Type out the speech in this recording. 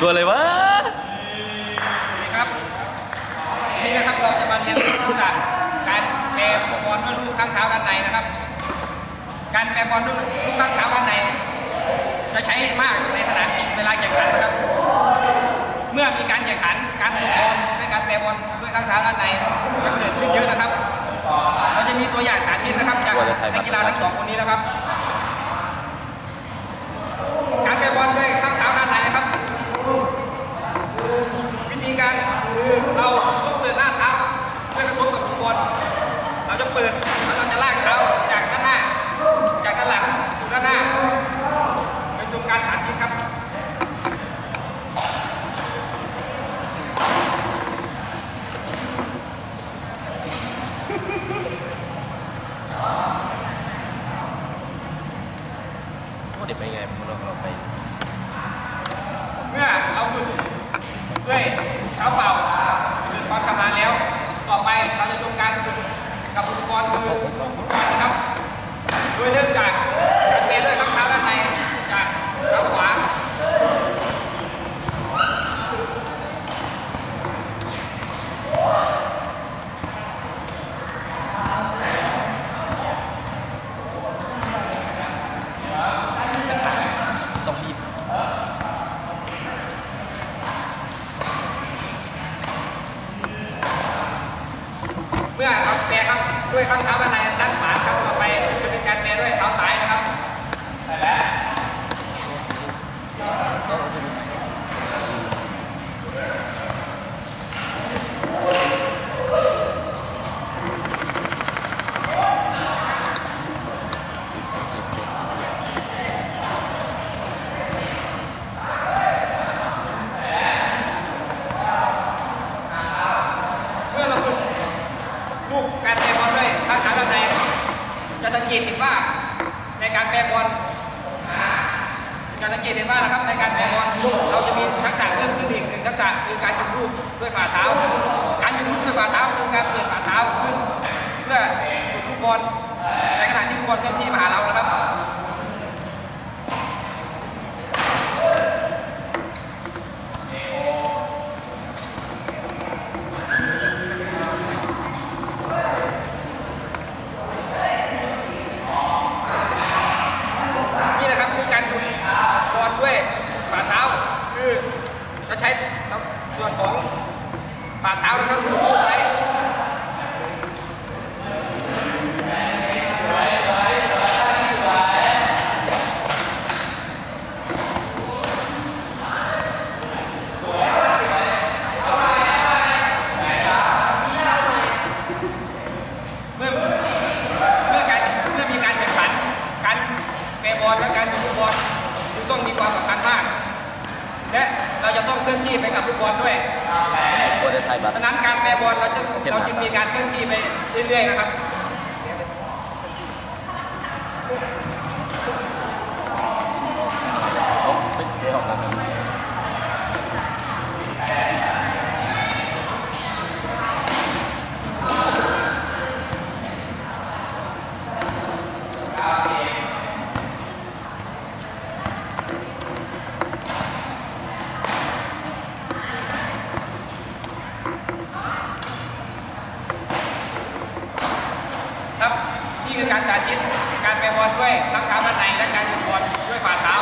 ตัวอะไรวะนี่ครับ นี่นะครับเราจะมาเรียนทักษะการแปรบอลด้วยลูกข้างเท้าด้านในนะครับ การแปรบอลด้วยลูกข้างเท้าด้านใน จะใช้มากในสนามจริงเวลาแข่งขันนะครับ เมื่อมีการแข่งขันการส่งบอลด้วยการแปรบอลด้วยข้างเท้าด้านในจะเกิดขึ้นเยอะนะครับ เราจะมีตัวอย่างสาธิตนะครับจากนักกีฬาทั้งสองคนนี้นะครับ การแปรบอลด้วยข้างเท้าด้านในนะครับ วิธีการคือเราต้องเปิดหน้าเท้าเพื่อกระทบกับลูกบอลเราจะเปิดแล้วเราจะลากเท้าจากด้านหน้า จากด้านหลังสู่ด้านหน้าเป็นชมการสาธิตครับ เด็กไปไงเราเราไปเมื่อเราฝึกด้วยเท้าเปล่าหรือความชำนาญแล้ว ต่อไปเราจะชมการฝึกกับอุปกรณ์คือลูกฟุตบอลนะครับ โดยเริ่มจากการเตะด้วยข้างเท้าด้านในจากเท้าขวา ต้องรีบ เมื่อเราแปรครับด้วยข้างเท้าบันไดด้านขวาครับต่อไปจะเป็นการแปรด้วยเท้าซ้ายนะครับเมื่อเราฝึกลูกการแปรบอลด้วยข้างเท้าด้านในจะ สังเกตเห็นว่าในการแปรบอลจะสังเกตเห็นว่านะครับในการแปรบอลเราจะมีทักษะเพิ่มขึ้นอีกหนึ่งทักษะคือการหยุดลูกด้วยฝ่าเท้า การหยุดลูกด้วยฝ่าเท้าคือการเปิดฝ่าเท้าขึ้น เพื่อหยุดลูกบอลในขณะที่ลูกบอลเคลื่อนที่มาหาเรานะครับ นี่นะครับคือการหยุดบอลด้วยฝ่าเท้า คือจะใช้ส่วนของฝ่าเท้านะครับหยุดลูกไว้เมื่อ เมื่อการเมื่อมีการแข่งขัน การแปรบอลและการยิงลูกบอลจึงต้องมีความสำคัญมาก และเราจะต้องเคลื่อนที่ไปกับลูกบอลด้วยตัวได้ไทยบัตรฉะนั้นการแปรบอลเราจะเราจึงมีการเคลื่อนที่ไปเรื่อยๆนะครับ คือการสาธิตการไปบอลด้วยทั้งเท้าบ้านในและการบอลด้วยฝ่าเท้า